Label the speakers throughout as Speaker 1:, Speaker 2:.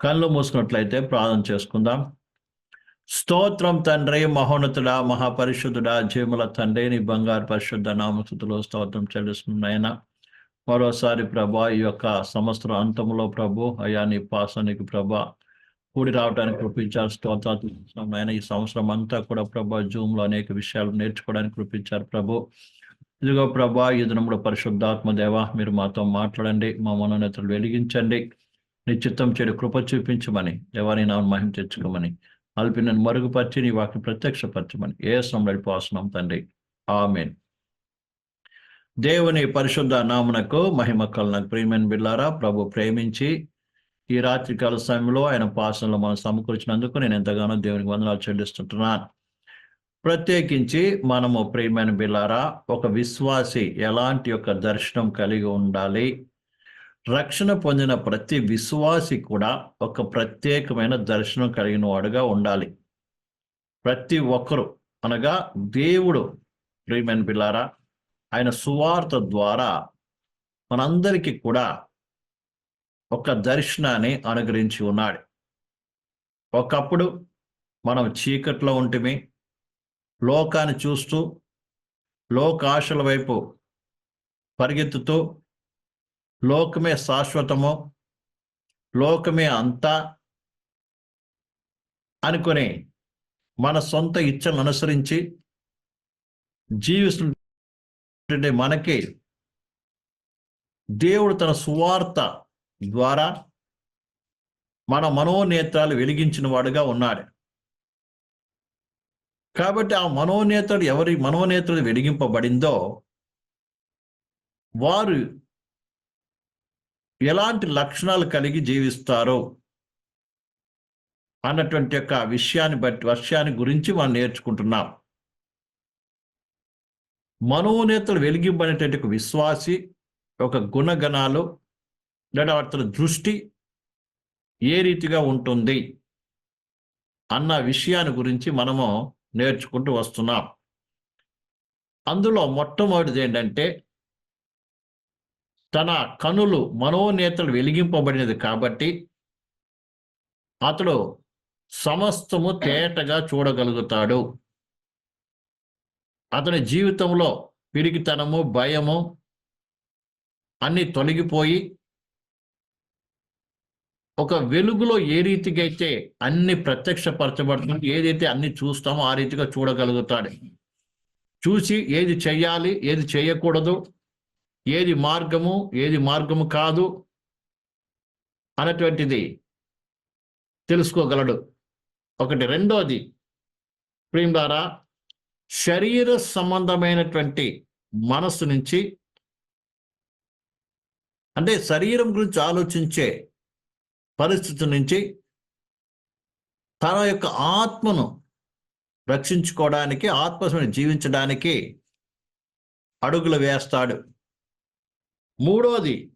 Speaker 1: కళ్ళు మూసుకున్నట్లయితే ప్రార్థన చేసుకుందాం. స్తోత్రం తండ్రి మహోన్నతుడా మహాపరిశుద్ధుడా జీముల తండ్రి నీ బంగారు పరిశుద్ధ నామస్థుతులు స్తోత్రం చెల్లిస్తున్నాయన మరోసారి ప్రభా ఈ యొక్క సంవత్సరం అంతంలో ప్రభు అయా నీ పాసానికి ప్రభా కూడి రావడానికి కృపించారు స్తోత్రాలు ఆయన ఈ సంవత్సరం అంతా కూడా ప్రభా జూమ్లో అనేక విషయాలు నేర్చుకోవడానికి కృపించారు ప్రభు. ఇదిగో ప్రభా ఈ దినముడు పరిశుద్ధాత్మ దేవ మీరు మాతో మాట్లాడండి మా మనోనేతలు వెలిగించండి. నీ చిత్తం చెడు కృప చూపించమని దేవాని నా మహిమ తెచ్చుకోమని అల్పినను మరుగుపరిచి నీ వాటిని ప్రత్యక్షపరచమని ఏ సంబడిపోస్తున్నాం తండ్రి. ఆమెన్. దేవుని పరిశుద్ధ నామునకు మహిమ కలనకు ప్రియమైన బిల్లారా ప్రభు ప్రేమించి ఈ రాత్రికాల సమయంలో ఆయన పాసనలో మనం సమకూర్చినందుకు నేను ఎంతగానో దేవునికి వందనాలు చెల్లిస్తుంటున్నాను. ప్రత్యేకించి మనము ప్రియమైన బిల్లారా ఒక విశ్వాసి ఎలాంటి యొక్క దర్శనం కలిగి ఉండాలి? రక్షణ పొందిన ప్రతి విశ్వాసి కూడా ఒక ప్రత్యేకమైన దర్శనం కలిగిన వాడుగా ఉండాలి. ప్రతి ఒక్కరు అనగా దేవుడు ప్రియమైన పిల్లారా ఆయన సువార్త ద్వారా మనందరికీ కూడా ఒక దర్శనాన్ని అనుగ్రహించి ఉన్నాడు. ఒకప్పుడు మనం చీకట్లో ఉంటిమి లోకాన్ని చూస్తూ లోకాశల వైపు పరిగెత్తుతూ లోకమే శాశ్వతము లోకమే అంతా అనుకొని మన సొంత ఇచ్చలను అనుసరించి జీవిస్తుంటే మనకి దేవుడు తన సువార్త ద్వారా మన మనోనేత్రాలు వెలిగించిన వాడుగా ఉన్నాడు. కాబట్టి ఆ మనోనేత్రుడు ఎవరి మనోనేత్రుడు వెలిగింపబడిందో వారు ఎలాంటి లక్షణాలు కలిగి జీవిస్తారో అన్నటువంటి యొక్క విషయాన్ని బట్టి వర్షాన్ని గురించి మనం నేర్చుకుంటున్నాం. మనోనేతలు వెలిగింపనేటువంటి ఒక విశ్వాసి ఒక గుణగణాలు లేదా అతని దృష్టి ఏ రీతిగా ఉంటుంది అన్న విషయాన్ని గురించి మనము నేర్చుకుంటూ వస్తున్నాం. అందులో మొట్టమొదటిది ఏంటంటే తన కనులు మనోనేతలు వెలిగింపబడినది కాబట్టి అతడు సమస్తము తేటగా చూడగలుగుతాడు. అతని జీవితంలో పిరికితనము భయము అన్ని తొలగిపోయి ఒక వెలుగులో ఏ రీతిగా అయితే అన్ని ప్రత్యక్షపరచబడుతుంది ఏదైతే అన్ని చూస్తామో ఆ రీతిగా చూడగలుగుతాడు. చూసి ఏది చెయ్యాలి ఏది చేయకూడదు ఏది మార్గము ఏది మార్గము కాదు అన్నటువంటిది తెలుసుకోగలడు. ఒకటి. రెండోది ప్రేమ ద్వారా శరీర సంబంధమైనటువంటి మనస్సు నుంచి అంటే శరీరం గురించి ఆలోచించే పరిస్థితి నుంచి తన యొక్క ఆత్మను రక్షించుకోవడానికి ఆత్మను జీవించడానికి అడుగులు వేస్తాడు. మూడోది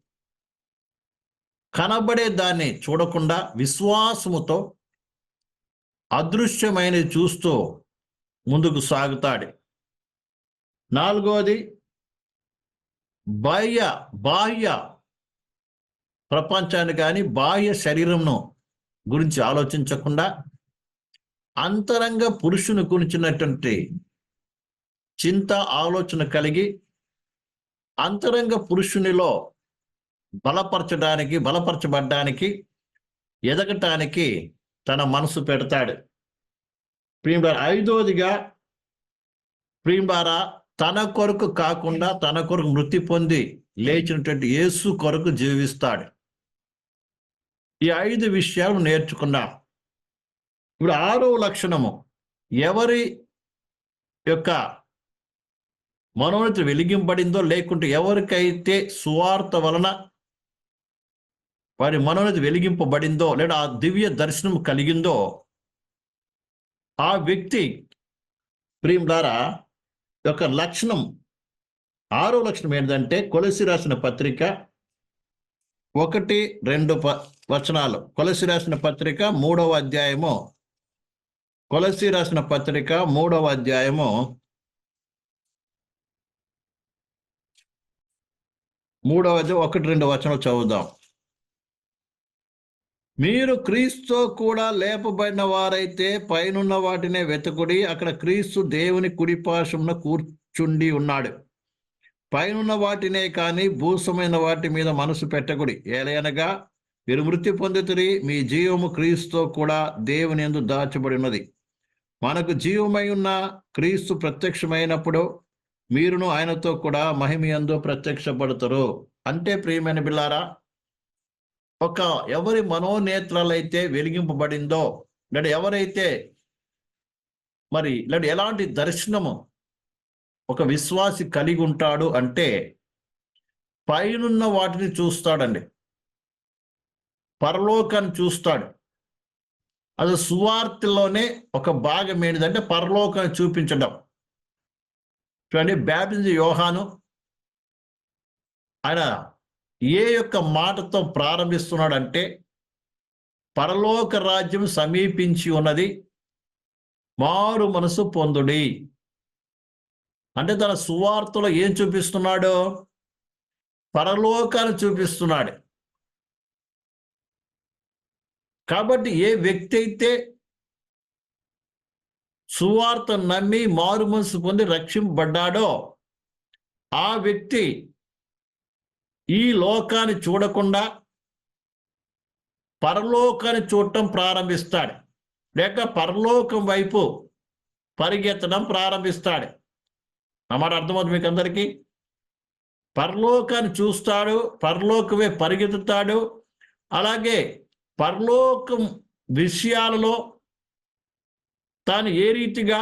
Speaker 1: కనబడే దాన్ని చూడకుండా విశ్వాసముతో అదృశ్యమైనది చూస్తూ ముందుకు సాగుతాడు. నాలుగోది బాహ్య బాహ్య ప్రపంచాన్ని కానీ బాహ్య శరీరంను గురించి ఆలోచించకుండా అంతరంగ పురుషుని గురించినటువంటి చింత ఆలోచన కలిగి అంతరంగ పురుషునిలో బలపరచడానికి బలపరచబడ్డానికి ఎదగటానికి తన మనసు పెడతాడు. ప్రియంబార ఐదోదిగా ప్రియుడారా తన కొరకు కాకుండా తన కొరకు మృతి పొంది లేచినటువంటి యేసు కొరకు జీవిస్తాడు. ఈ ఐదు విషయాలు నేర్చుకున్నాం. ఇప్పుడు ఆరో లక్షణము. ఎవరి యొక్క మనోనీతి వెలిగింపడిందో లేకుంటే ఎవరికైతే సువార్త వలన వారి మనోనీతి వెలిగింపబడిందో లేదా ఆ దివ్య దర్శనం కలిగిందో ఆ వ్యక్తి ప్రియం ద్వారా యొక్క లక్షణం ఆరో లక్షణం ఏంటంటే కొలసి రాసిన పత్రిక ఒకటి రెండు ప వచనాలు. కొలసి రాసిన పత్రిక మూడవ అధ్యాయము. కొలసి రాసిన పత్రిక మూడవ అధ్యాయము మూడవది ఒకటి రెండు వచనాలు చదువుదాం. మీరు క్రీస్తు కూడా లేపబడిన వారైతే పైనున్న వాటినే వెతుకుడి అక్కడ క్రీస్తు దేవుని కుడిపాశమున కూర్చుండి ఉన్నాడు. పైనున్న వాటినే కానీ భూసమైన వాటి మీద మనసు పెట్టకుడి. ఏలయనగా మీరు మృతి పొందుతురి మీ జీవము క్రీస్తు కూడా దేవుని ఎందు దాచబడి ఉన్నది మనకు జీవమై ఉన్న క్రీస్తు ప్రత్యక్షమైనప్పుడు మీరును ఆయనతో కూడా మహిమయందు ప్రత్యక్షపడతారు. అంటే ప్రియమైన బిల్లారా ఒక ఎవరి మనోనేత్రాలైతే వెలిగింపబడిందో లేదా ఎవరైతే మరి లేదా ఎలాంటి దర్శనము ఒక విశ్వాసి కలిగి ఉంటాడు అంటే పైనున్న వాటిని చూస్తాడండి. పరలోకాన్ని చూస్తాడు. అది సువార్తలోనే ఒక భాగం ఏంటిదంటే పరలోకాన్ని చూపించడం. చూడండి బ్యాప్టిజం యోహాను ఆయన ఏ యొక్క మాటతో ప్రారంభిస్తున్నాడంటే పరలోక రాజ్యం సమీపించి ఉన్నది మారు మనసు పొందుడి. అంటే తన సువార్తలో ఏం చూపిస్తున్నాడు? పరలోకాన్ని చూపిస్తున్నాడు. కాబట్టి ఏ వ్యక్తి అయితే సువార్త నమ్మి మారు మనసు పొంది రక్షింపబడ్డాడో? ఆ వ్యక్తి ఈ లోకాన్ని చూడకుండా పరలోకాన్ని చూడటం ప్రారంభిస్తాడు. లేక పరలోకం వైపు పరిగెత్తడం ప్రారంభిస్తాడు. అన్నమాట అర్థమవుతుంది మీకు అందరికీ? పరలోకాన్ని చూస్తాడు పరలోకమే పరిగెత్తుతాడు. అలాగే పరలోకం విషయాలలో తాను ఏ రీతిగా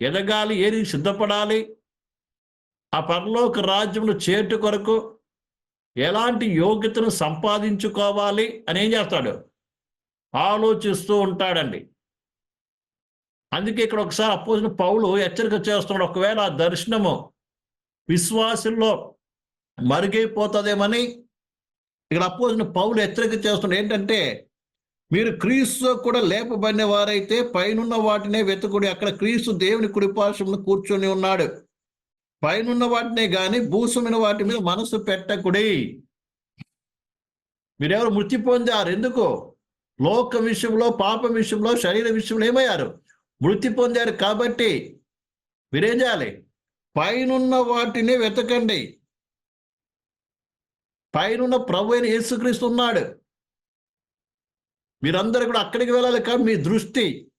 Speaker 1: ఎదగాలి ఏ రీతి సిద్ధపడాలి ఆ పరలోక రాజ్యమును చేటు కొరకు ఎలాంటి యోగ్యతను సంపాదించుకోవాలి అని ఏం చేస్తాడు? ఆలోచిస్తూ ఉంటాడండి. అందుకే ఇక్కడ ఒకసారి అపోజిన పౌలు హెచ్చరిక చేస్తున్నాడు ఒకవేళ ఆ దర్శనము విశ్వాసంలో మరుగైపోతుందేమని? ఇక్కడ అపోజిన పౌలు హెచ్చరిక చేస్తున్నాడు ఏంటంటే మీరు క్రీస్తు కూడా లేపబడిన వారైతే పైనున్న వాటినే వెతుకుడి. అక్కడ క్రీస్తు దేవుని కుడిపార్శ్వమును కూర్చొని ఉన్నాడు. పైనున్న వాటినే గాని భూసమైన వాటి మీద మనసు పెట్టకుడి. మీరెవరు మృతి పొందారు? ఎందుకు? లోక విషయంలో పాప విషయంలో శరీర విషయంలో ఏమయ్యారు? మృతి పొందారు కాబట్టి మీరేం చేయాలి? పైనున్న వాటిని వెతకండి. పైనున్న ప్రభు అయిన యేసుక్రీస్తు ఉన్నాడు. మీరందరూ కూడా అక్కడికి వెళ్ళాలి కానీ మీ దృష్టి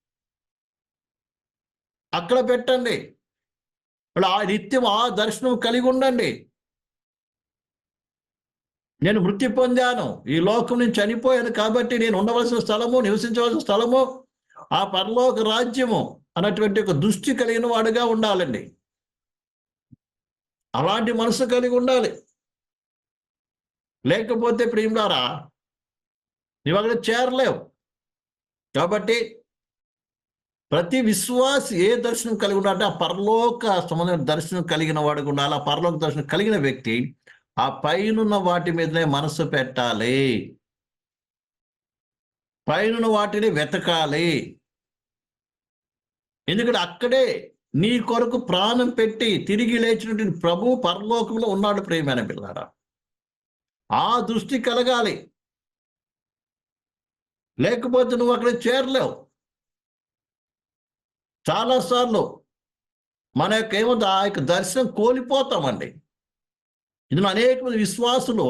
Speaker 1: అక్కడ పెట్టండి. ఇప్పుడు ఆ నిత్యం ఆ దర్శనం కలిగి ఉండండి. నేను మృతి పొందాను. ఈ లోకం నుంచి చనిపోయాను కాబట్టి నేను ఉండవలసిన స్థలము నివసించవలసిన స్థలము ఆ పరలోక రాజ్యము అన్నటువంటి ఒక దృష్టి కలిగిన వాడుగా ఉండాలండి. అలాంటి మనసు కలిగి ఉండాలి. లేకపోతే ప్రియులారా నువ్వు అక్కడ చేరలేవు కాబట్టి ప్రతి విశ్వాస ఏ దర్శనం కలిగి ఉండాలంటే ఆ పరలోక సంబంధమైన దర్శనం కలిగిన వాడికి ఉండాలి. ఆ పరలోక దర్శనం కలిగిన వ్యక్తి ఆ పైనున్న వాటి మీదనే మనసు పెట్టాలి. పైనున్న వాటిని వెతకాలి. ఎందుకంటే అక్కడే నీ కొరకు ప్రాణం పెట్టి తిరిగి లేచినటువంటి ప్రభు పరలోకంలో ఉన్నాడు ప్రేమైన పిల్లారా ఆ దృష్టి కలగాలి. లేకపోతే నువ్వు అక్కడ చేరలేవు. చాలాసార్లు మన యొక్క ఏమంటే ఆ యొక్క దర్శనం కోల్పోతామండి. ఇందులో అనేక మంది విశ్వాసులు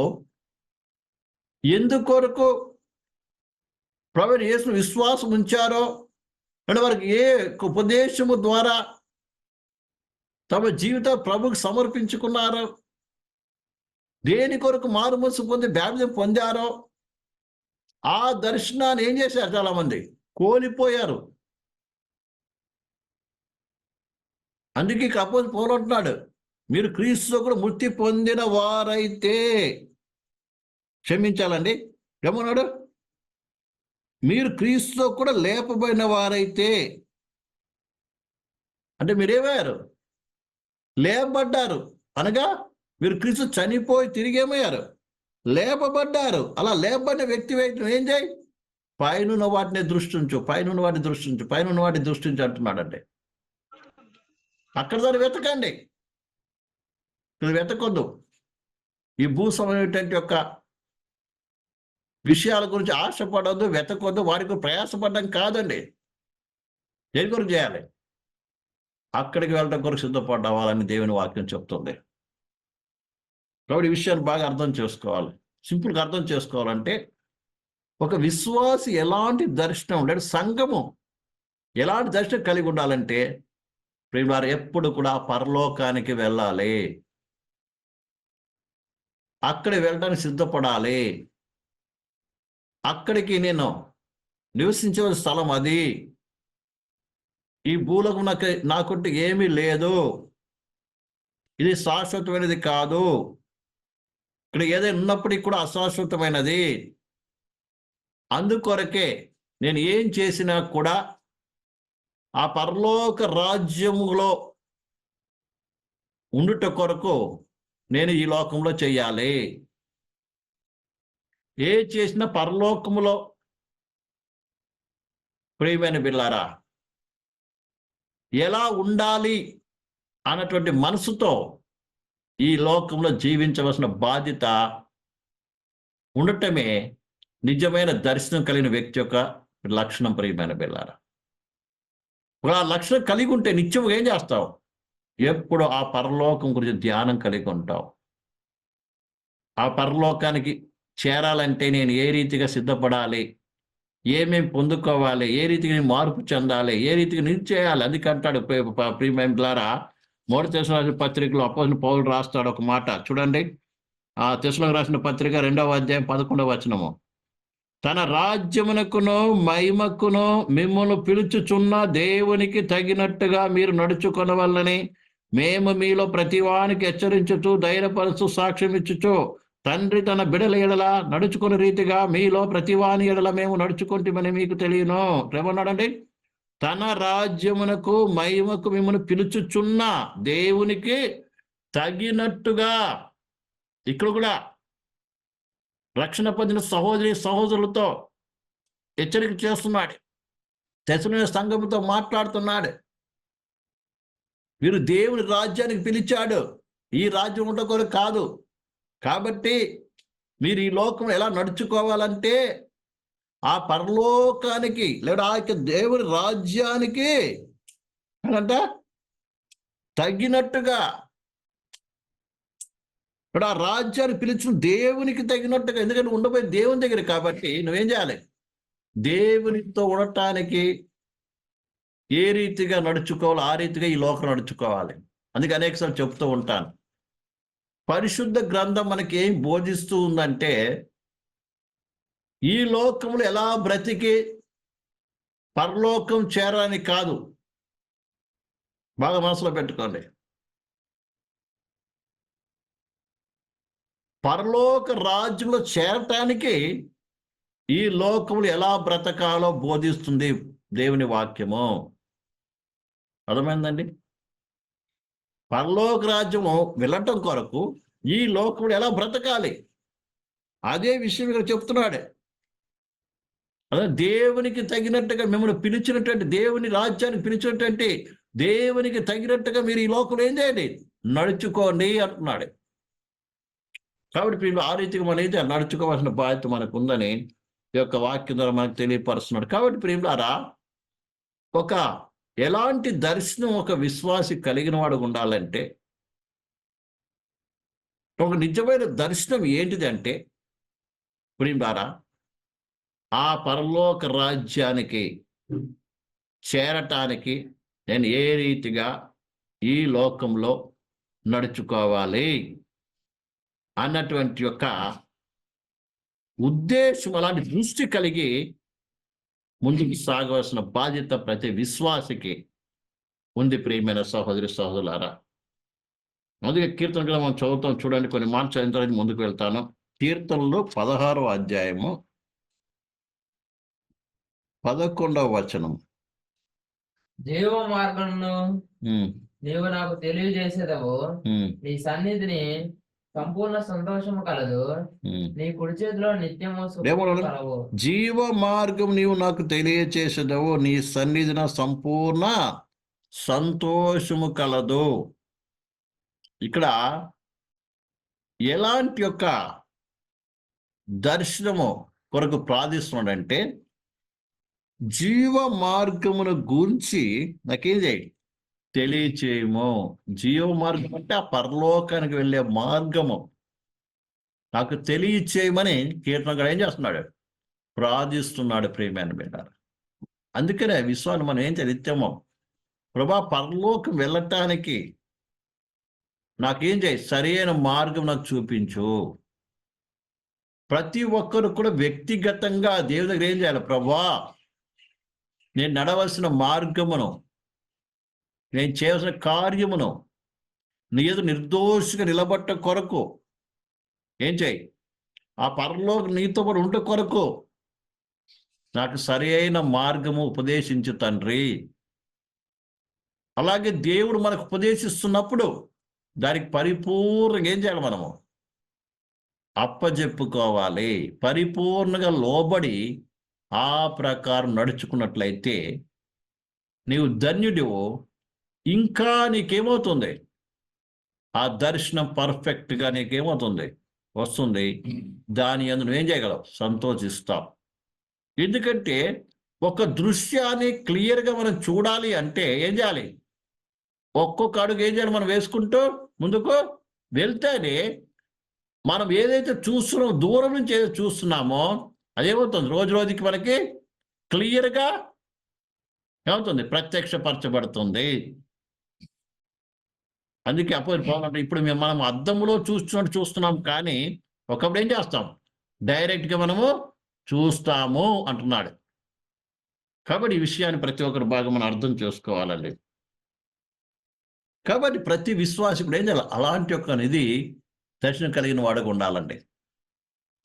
Speaker 1: ఎందుకొరకు ప్రభు యేసు విశ్వాసం ఉంచారో అంటే వారికి ఏ ఉపదేశము ద్వారా తమ జీవిత ప్రభుకు సమర్పించుకున్నారో దేని కొరకు మారుమనసు పొంది బ్యాప్తిజం పొందారో ఆ దర్శనాన్ని ఏం చేశారు చాలా మంది కోల్పోయారు. అందుకే కపోజ్ పోలంటున్నాడు మీరు క్రీస్తు కూడా మృతి పొందిన వారైతే క్షమించాలండి. ఏమన్నాడు? మీరు క్రీస్తు కూడా లేపబడిన వారైతే అంటే మీరేమయ్యారు? లేపబడ్డారు అనగా మీరు క్రీస్తు చనిపోయి తిరిగేమయ్యారు లేపబడ్డారు. అలా లేపబడిన వ్యక్తి వ్యక్తి ఏం చేయి? పైనున్న వాటిని దృష్టించు పైనున్న వాటిని దృష్టించు పైనున్న వాటిని దృష్టించు అంటున్నాడండి. అక్కడ దాన్ని వెతకండి. ఇది వెతకొద్దు. ఈ భూసమైనటువంటి యొక్క విషయాల గురించి ఆశపడద్దు వెతకొద్దు వారికి ప్రయాసపడడం కాదండి. దేని గురించి చేయాలి? అక్కడికి వెళ్ళడం కొరకు సిద్ధపడ్డవాలని దేవుని వాక్యం చెప్తుంది. కాబట్టి ఈ విషయాన్ని బాగా అర్థం చేసుకోవాలి. సింపుల్గా అర్థం చేసుకోవాలంటే ఒక విశ్వాసి ఎలాంటి దర్శనం అంటే సంఘము ఎలాంటి దర్శనం కలిగి ఉండాలంటే ప్రియులారు ఎప్పుడు కూడా పరలోకానికి వెళ్ళాలి. అక్కడ వెళ్ళడానికి సిద్ధపడాలి. అక్కడికి నేను నివసించే స్థలం అది. ఈ భూలకు నాకు నాకుంటే ఏమీ లేదు. ఇది శాశ్వతమైనది కాదు. ఇక్కడ ఏదైనా ఉన్నప్పటికీ కూడా అశాశ్వతమైనది. అందుకొరకే నేను ఏం చేసినా కూడా ఆ పరలోక రాజ్యములో ఉండుట కొరకు నేను ఈ లోకంలో చేయాలి. ఏ చేసినా పరలోకములో? ప్రియమైన బిల్లారా ఎలా ఉండాలి అన్నటువంటి మనసుతో ఈ లోకంలో జీవించవలసిన బాధ్యత ఉండటమే నిజమైన దర్శనం కలిగిన వ్యక్తి యొక్క లక్షణం ప్రియమైన బిల్లార ఆ లక్షణం కలిగి ఉంటే నిత్యం ఏం చేస్తావు ఎప్పుడు ఆ పరలోకం గురించి ధ్యానం కలిగి ఉంటావు ఆ పరలోకానికి చేరాలంటే నేను ఏ రీతిగా సిద్ధపడాలి ఏమేమి పొందుకోవాలి ఏ రీతిగా నేను మార్పు చెందాలి ఏ రీతిగా నేను చేయాలి అందుకంటాడు ప్రియమైన ద్వారా తెలుసు పత్రికలో అపోజిన పౌరులు రాస్తాడు ఒక మాట. చూడండి. ఆ తెశలకు రాసిన పత్రిక రెండవ అధ్యాయం పదకొండవ వచనము. తన రాజ్యమునకును మహిమకును మిమ్మల్ని పిలుచుచున్న దేవునికి తగినట్టుగా మీరు నడుచుకొనవల్లని మేము మీలో ప్రతివానికి హెచ్చరించుచు ధైర్యపరుస్తూ సాక్ష్యం ఇచ్చుచు తండ్రి తన బిడల ఎడల నడుచుకున్న రీతిగా మీలో ప్రతివాని ఎడల మేము నడుచుకుంటామని మీకు తెలియను. ఏమన్నాడండి తన రాజ్యమునకు మహిమకు మిమ్మల్ని పిలుచుచున్న దేవునికి తగినట్టుగా ఇక్కడ కూడా రక్షణ పొందిన సహోదరి సహోదరులతో హెచ్చరిక చేస్తున్నాడు. తెసలిన సంఘముతో మాట్లాడుతున్నాడు. వీరు దేవుని రాజ్యానికి పిలిచాడు. ఈ రాజ్యం ఉండకూడదు కాదు. కాబట్టి మీరు ఈ లోకం ఎలా నడుచుకోవాలంటే ఆ పరలోకానికి లేదా ఆ యొక్క దేవుని రాజ్యానికి అంట తగినట్టుగా. ఇప్పుడు ఆ రాజ్యాన్ని పిలిచిన దేవునికి తగినట్టుగా ఎందుకంటే ఉండబోయే దేవుని దగ్గర కాబట్టి నువ్వేం చేయాలి? దేవునితో ఉండటానికి ఏ రీతిగా నడుచుకోవాలో? ఆ రీతిగా ఈ లోకం నడుచుకోవాలి. అందుకే అనేకసార్లు చెప్తూ ఉంటాను. పరిశుద్ధ గ్రంథం మనకి ఏం బోధిస్తూ ఉందంటే ఈ లోకములు ఎలా బ్రతికి? పరలోకం చేరాలని కాదు. బాగా మనసులో పెట్టుకోండి. పరలోక రాజ్యంలో చేరటానికి ఈ లోకములు ఎలా బ్రతకాలో బోధిస్తుంది దేవుని వాక్యము. అర్థమైందండి? పరలోక రాజ్యము వెళ్ళటం కొరకు ఈ లోకములు ఎలా బ్రతకాలి? అదే విషయం ఇక్కడ చెప్తున్నాడే. దేవునికి తగినట్టుగా మిమ్మల్ని పిలిచినటువంటి దేవుని రాజ్యానికి పిలిచినటువంటి దేవునికి తగినట్టుగా మీరు ఈ లోకంలో ఏం చేయండి? నడుచుకోండి అంటున్నాడు. కాబట్టి వీళ్ళు ఆ రీతిగా మనం అయితే నడుచుకోవాల్సిన బాధ్యత మనకు ఉందని ఈ యొక్క వాక్యం ద్వారా మనకు తెలియపరుస్తున్నాడు. కాబట్టి ప్రియులారా ఒక ఎలాంటి దర్శనం ఒక విశ్వాసి కలిగిన వాడు ఉండాలంటే ఒక నిజమైన దర్శనం ఏంటిది అంటే ప్రియులారా ఆ పరలోక రాజ్యానికి చేరటానికి నేను ఏ రీతిగా ఈ లోకంలో నడుచుకోవాలి అన్నటువంటి యొక్క ఉద్దేశం అలాంటి దృష్టి కలిగి ముందుకు సాగవలసిన బాధ్యత ప్రతి విశ్వాసికి ఉంది ప్రియమైన సహోదరి సహోదరులారా. అందుకే కీర్తన కూడా మనం చదువుతాం. చూడండి కొన్ని మార్చాల ముందుకు వెళ్తాను. కీర్తనలు పదహారో అధ్యాయము పదకొండవ వచనం.
Speaker 2: జీవ
Speaker 1: ఉమ్,
Speaker 2: నీవు నాకు తెలియజేసేదవు. నీ సన్నిధిని సంపూర్ణ సంతోషము కలదు. నీ కుడి చేతిలో నిత్యము
Speaker 1: జీవ మార్గం నీవు నాకు తెలియచేసేదవు. నీ సన్నిధిన సంపూర్ణ సంతోషము కలదు. ఇక్కడ ఎలాంటి యొక్క దర్శనము కొరకు ప్రార్థిస్తున్నాడంటే జీవ మార్గమును గురించి నాకేం చేయి తెలియచేయము. జీవ మార్గం అంటే ఆ పరలోకానికి వెళ్ళే మార్గము. నాకు తెలియచేయమని కీర్తనగా ఏం చేస్తున్నాడు? ప్రార్థిస్తున్నాడు ప్రేమైన బిడ్డారు. అందుకనే విశ్వాన్ని మనం ఏం చదివితేమో ప్రభా పరలోకం వెళ్ళటానికి నాకేం చేయి సరైన మార్గం నాకు చూపించు. ప్రతి ఒక్కరు కూడా వ్యక్తిగతంగా దేవుని దగ్గర ఏం చేయాలి? ప్రభా నేను నడవలసిన మార్గమును నేను చేయవలసిన కార్యమును నీ ఎదు నిర్దోషిగా నిలబట్ట కొరకు ఏం చేయి? ఆ పరలో నీతో పాటు ఉంట కొరకు నాకు సరి అయిన మార్గము ఉపదేశించు తండ్రి. అలాగే దేవుడు మనకు ఉపదేశిస్తున్నప్పుడు దానికి పరిపూర్ణంగా ఏం చేయాలి మనము? అప్పజెప్పుకోవాలి. పరిపూర్ణంగా లోబడి ఆ ప్రకారం నడుచుకున్నట్లయితే నీవు ధన్యుడివు. ఇంకా నీకేమవుతుంది? ఆ దర్శనం పర్ఫెక్ట్గా నీకేమవుతుంది? వస్తుంది. దాని అందు నువ్వేం చేయగలవు? సంతోషిస్తావు. ఎందుకంటే ఒక దృశ్యాన్ని క్లియర్గా మనం చూడాలి అంటే ఏం చేయాలి? ఒక్కొక్క అడుగు ఏం చేయాలి? మనం వేసుకుంటూ ముందుకు వెళ్తేనే మనం ఏదైతే చూస్తున్నామో దూరం నుంచి ఏదైతే చూస్తున్నామో అదేమవుతుంది రోజు రోజుకి మనకి క్లియర్గా ఏమవుతుంది? ప్రత్యక్షపరచబడుతుంది. అందుకే అప్పుడు ఇప్పుడు మేము మనం అద్దంలో చూస్తున్నట్టు చూస్తున్నాం కానీ ఒకప్పుడు ఏం చేస్తాం? డైరెక్ట్గా మనము చూస్తాము అంటున్నాడు. కాబట్టి ఈ విషయాన్ని ప్రతి ఒక్కరు బాగా మనం అర్థం చేసుకోవాలండి. కాబట్టి ప్రతి విశ్వాసకుడు ఏం చేయాలి? అలాంటి ఒక నిధి దర్శనం కలిగిన వాడుగా ఉండాలండి.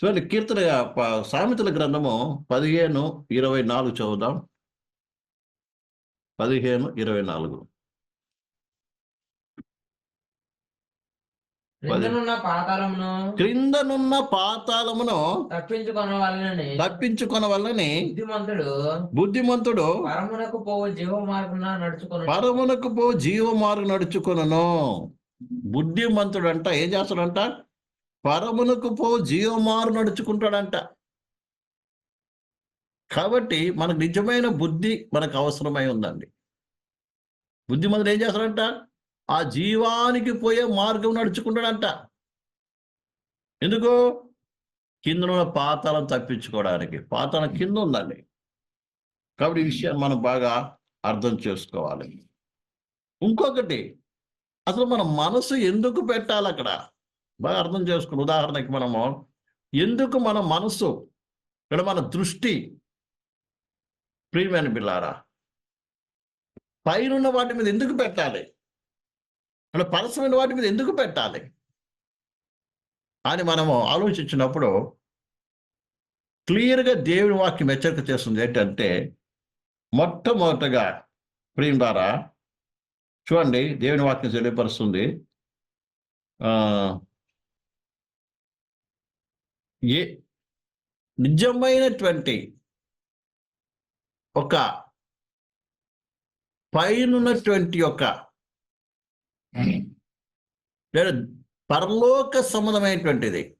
Speaker 1: చూడండి కీర్తన ప- సామెతల గ్రంథము పదిహేను ఇరవై నాలుగు చదువుదాం. పదిహేను ఇరవై నాలుగు.
Speaker 2: క్రిందనున్న పాతాళమును
Speaker 1: క్రిందనున్న పాతాళమును
Speaker 2: తప్పించుకొన వాళ్ళని
Speaker 1: తప్పించుకొన వల్లని
Speaker 2: బుద్ధిమంతుడు
Speaker 1: బుద్ధిమంతుడు
Speaker 2: పరమునకు పోవు జీవ మార్గమున నడుచుకొని
Speaker 1: పరమునకు పో జీవ మార్గం నడుచుకొనను. బుద్ధిమంతుడు అంట ఏం చేస్తాడంట? పరమునకు పో జీవమారు నడుచుకుంటాడంట. కాబట్టి మనకు నిజమైన బుద్ధి మనకు అవసరమై ఉందండి. బుద్ధిమంతుడు ఏం చేస్తాడంట? ఆ జీవానికి పోయే మార్గం నడుచుకుంటాడంట. ఎందుకు? కింద ఉన్న పాతాళం తప్పించుకోవడానికి. పాతాళం కింద ఉందండి. కాబట్టి ఈ విషయాన్ని మనం బాగా అర్థం చేసుకోవాలి. ఇంకొకటి అసలు మన మనసు ఎందుకు పెట్టాలి అక్కడ బాగా అర్థం చేసుకుని ఉదాహరణకి మనము ఎందుకు మన మనసు ఇక్కడ మన దృష్టి ప్రియమైన బిల్లారా పైనున్న వాటి మీద ఎందుకు పెట్టాలి? మన పరసమైన వాటి మీద ఎందుకు పెట్టాలి? అని మనము ఆలోచించినప్పుడు క్లియర్గా దేవుని వాక్యం హెచ్చరిక చేస్తుంది ఏంటంటే మొట్టమొదటగా ప్రియం ద్వారా చూడండి దేవుని వాక్యం తెలియపరుస్తుంది. ఆ, ఏ నిజమైనటువంటి ఒక పైనటువంటి ఒక లేదా పరలోక సంబంధమైనటువంటిది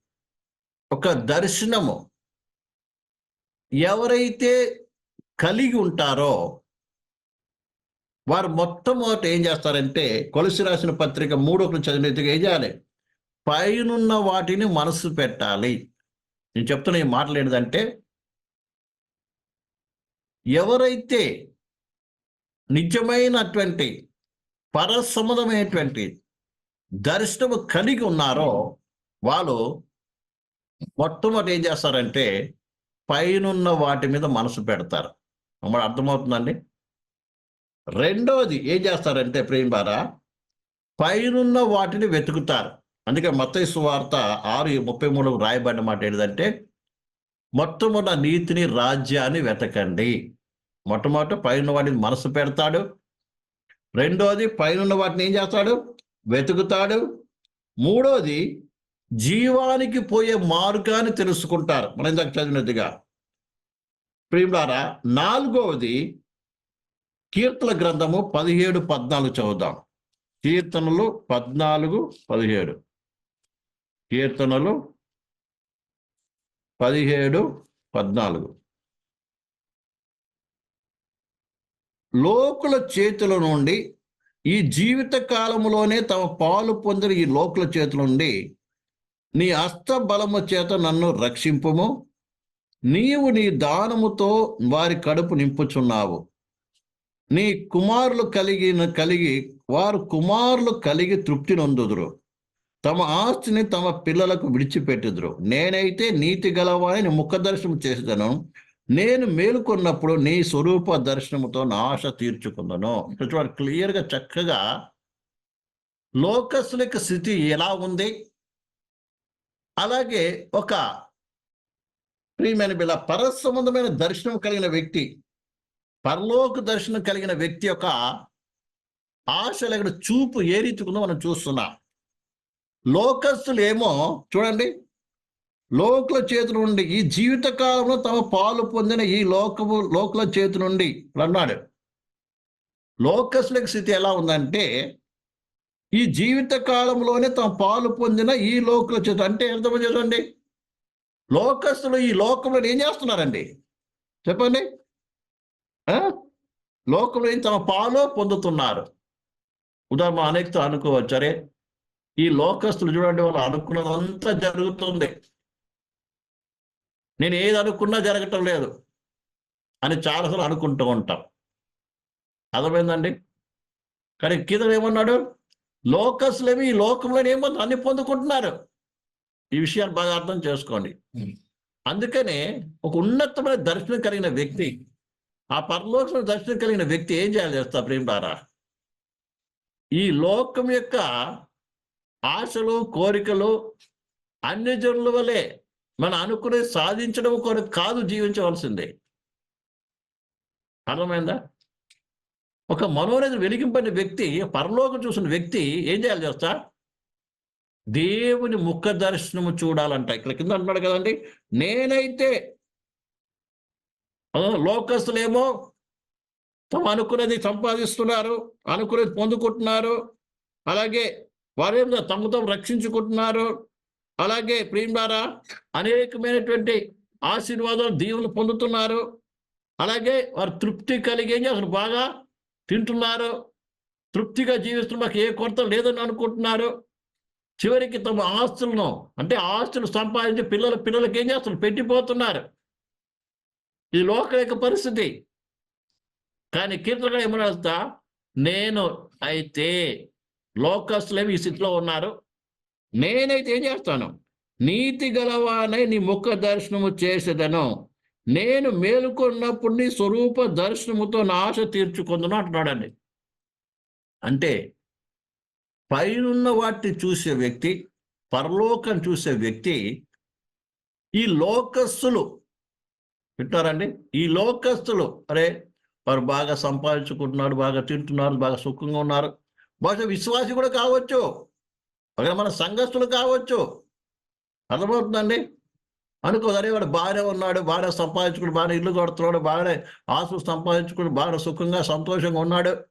Speaker 1: ఒక దర్శనము ఎవరైతే కలిగి ఉంటారో వారు మొట్టమొదట ఏం చేస్తారంటే కొలసి రాసిన పత్రిక మూడు ఒకటి చదివినట్టుగా ఏం చేయాలి? పైనున్న వాటిని మనసు పెట్టాలి. నేను చెప్తున్న ఈ మాటలు ఏంటంటే ఎవరైతే నిజమైనటువంటి పరసమ్మతమైనటువంటి దర్శనము కలిగి ఉన్నారో వాళ్ళు మొట్టమొదటి ఏం చేస్తారంటే పైనున్న వాటి మీద మనసు పెడతారు. మరి అర్థమవుతుందండి? రెండోది ఏం చేస్తారంటే ప్రేమారా పైనున్న వాటిని వెతుకుతారు. అందుకే మత్తయి సువార్త ఆరు ముప్పై మూడు రాయబడిన మాట ఏంటంటే మొట్టమొదట నీతిని రాజ్యాన్ని వెతకండి. మొట్టమొదట పైన వాటిని మనసు పెడతాడు. రెండోది పైన వాటిని ఏం చేస్తాడు? వెతుకుతాడు. మూడోది జీవానికి పోయే మార్గాన్ని తెలుసుకుంటారు. మనం ఇందాక చదివినట్టుగా. ప్రియులారా నాలుగవది కీర్తన గ్రంథము పదిహేడు పద్నాలుగు చదువుదాం. కీర్తనలు పద్నాలుగు పదిహేడు. కీర్తనలు పదిహేడు పద్నాలుగు. లోకుల చేతుల నుండి ఈ జీవిత కాలములోనే తమ పాలు పొందిన ఈ లోకుల చేతుల నుండి నీ అస్తబలము చేత నన్ను రక్షింపము. నీవు నీ దానముతో వారి కడుపు నింపుచున్నావు. నీ కుమారులు కలిగిన కలిగి వారు కుమారులు కలిగి తృప్తి నొందుదురు. తమ ఆస్తిని తమ పిల్లలకు విడిచిపెట్టుదురు. నేనైతే నీతి గలవాని ముఖ దర్శనం చేసేదను. నేను మేలుకొన్నప్పుడు నీ స్వరూప దర్శనముతో నా ఆశ తీర్చుకుందను. చూడండి క్లియర్గా చక్కగా లోకస్తుల స్థితి ఎలా ఉంది? అలాగే ఒక ప్రియమైన బిళ్ళ పరసంబంధమైన దర్శనం కలిగిన వ్యక్తి పరలోక దర్శనం కలిగిన వ్యక్తి యొక్క ఆశ లేకుండా చూపు ఏ రీతికుందో మనం చూస్తున్నాం. లోకస్తులు ఏమో చూడండి లోకుల చేతి నుండి ఈ జీవిత కాలంలో తమ పాలు పొందిన ఈ లోకము లోకుల చేతి నుండి అన్నాడు. లోకస్లకి స్థితి ఎలా ఉందంటే ఈ జీవిత కాలంలోనే తమ పాలు పొందిన ఈ లోకుల చేతి అంటే అర్థం చేయండి లోకస్తులు ఈ లోకంలో ఏం చేస్తున్నారండి? చెప్పండి. లోకంలో తమ పాలు పొందుతున్నారు. ఉదాహరణ అనేకతో అనుకోవచ్చు అరే ఈ లోకస్తులు చూడండి వాళ్ళు అనుకున్నదంతా జరుగుతుంది. నేను ఏది అనుకున్నా జరగటం లేదు అని చాలాసార్లు అనుకుంటూ ఉంటాం. అర్థమైందండి? కానీ కింద ఏమన్నాడు? లోకస్తులేమి ఈ లోకంలో ఏమో అన్ని పొందుకుంటున్నారు. ఈ విషయాన్ని బాగా అర్థం చేసుకోండి. అందుకనే ఒక ఉన్నతమైన దర్శనం కలిగిన వ్యక్తి ఆ పరలోకమైన దర్శనం కలిగిన వ్యక్తి ఏం చేయాలి చేస్తా ప్రేమడారా ఈ లోకం యొక్క ఆశలు కోరికలు అన్ని జనుల వలె మనం అనుకునే సాధించడం కొరకు కాదు జీవించవలసిందే. అర్థమైందా? ఒక మనోరథ వెలిగింపని వ్యక్తి పరలోకం చూసిన వ్యక్తి ఏం చేయాలి చేస్తా దేవుని ముఖ దర్శనము చూడాలంట. ఇక్కడ కింద అంటున్నాడు కదండి నేనైతే లోకస్తులేమో తమ అనుకున్నది సంపాదిస్తున్నారు అనుకున్నది పొందుకుంటున్నారు అలాగే వారేమో తమ తాము రక్షించుకుంటున్నారు. అలాగే ప్రియులారా అనేకమైనటువంటి ఆశీర్వాదాలు దీవులు పొందుతున్నారు. అలాగే వారు తృప్తి కలిగి అసలు బాగా తింటున్నారు. తృప్తిగా జీవిస్తున్న మాకు ఏ కొరత లేదని అనుకుంటున్నారు. చివరికి తమ ఆస్తులను అంటే ఆస్తులు సంపాదించి పిల్లల పిల్లలకి ఏం చేస్తారు పెట్టిపోతున్నారు. ఇది లోక యొక్క పరిస్థితి. కానీ కీర్తనగా ఏమన్నా నేను అయితే లోకస్తులేమి ఈ స్థితిలో ఉన్నారు? నేనైతే ఏం చేస్తాను? నీతి గలవానై నీ ముఖ దర్శనము చేసేదను. నేను మేలుకున్నప్పుడు నీ స్వరూప దర్శనముతో నా ఆశ అంటున్నాడండి. అంటే పైనున్న వాటిని చూసే వ్యక్తి పరలోకం చూసే వ్యక్తి ఈ లోకస్తులు వింటారండి ఈ లోకస్తులు అరే వారు బాగా సంపాదించుకుంటున్నారు బాగా తింటున్నారు బాగా సుఖంగా ఉన్నారు. బహుశా విశ్వాసి కూడా కావచ్చు. అక్కడ మన సంఘస్థులు కావచ్చు. అర్థమవుతుందండి? అనుకో అరే వాడు బాగానే ఉన్నాడు బాగా సంపాదించుకుని బాగా ఇల్లు కొడుతున్నాడు బాగానే ఆస్తులు సంపాదించుకుని బాగా సుఖంగా సంతోషంగా ఉన్నాడు.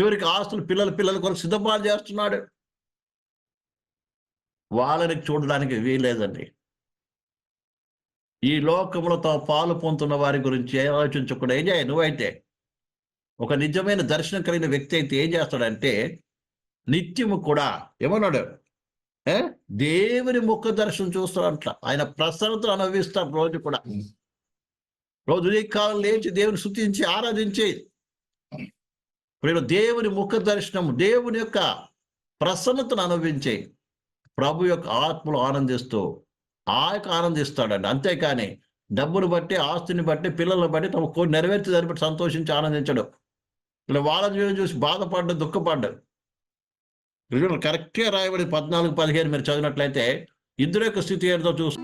Speaker 1: చివరికి ఆస్తులు పిల్లల పిల్లల కొరకు సిద్ధపాలు చేస్తున్నాడు. వాళ్ళని చూడడానికి వీలేదండి ఈ లోకంలో తాము పాలు పొందుతున్న వారి గురించి ఆలోచించకుండా ఏం చేయ నువ్వైతే? ఒక నిజమైన దర్శనం కలిగిన వ్యక్తి అయితే ఏం చేస్తాడంటే నిత్యము కూడా ఏమన్నాడు? ఏ? దేవుని ముఖ దర్శనం చూస్తాడంట. ఆయన ప్రసన్నతను అనుభవిస్తాడు రోజు కూడా. రోజు ఉదయం కాలం లేచి దేవుని శుతించి ఆరాధించి. ఇప్పుడు దేవుని ముఖ దర్శనం దేవుని యొక్క ప్రసన్నతను అనుభవించే ప్రభు యొక్క ఆత్మలు ఆనందిస్తూ ఆ యొక్క ఆనందిస్తాడండి అంతేకాని డబ్బును బట్టి ఆస్తిని బట్టి పిల్లలను బట్టి తమ కోరి నెరవేర్చి దాన్ని బట్టి సంతోషించి ఆనందించడు. ఇలా వాళ్ళని చూసి బాధపడ్డ దుఃఖపడ్డ. కరెక్ట్గా రాయబడి పద్నాలుగు పదిహేను మీరు చదివినట్లయితే ఇద్దరు యొక్క స్థితి ఏంటో చూసు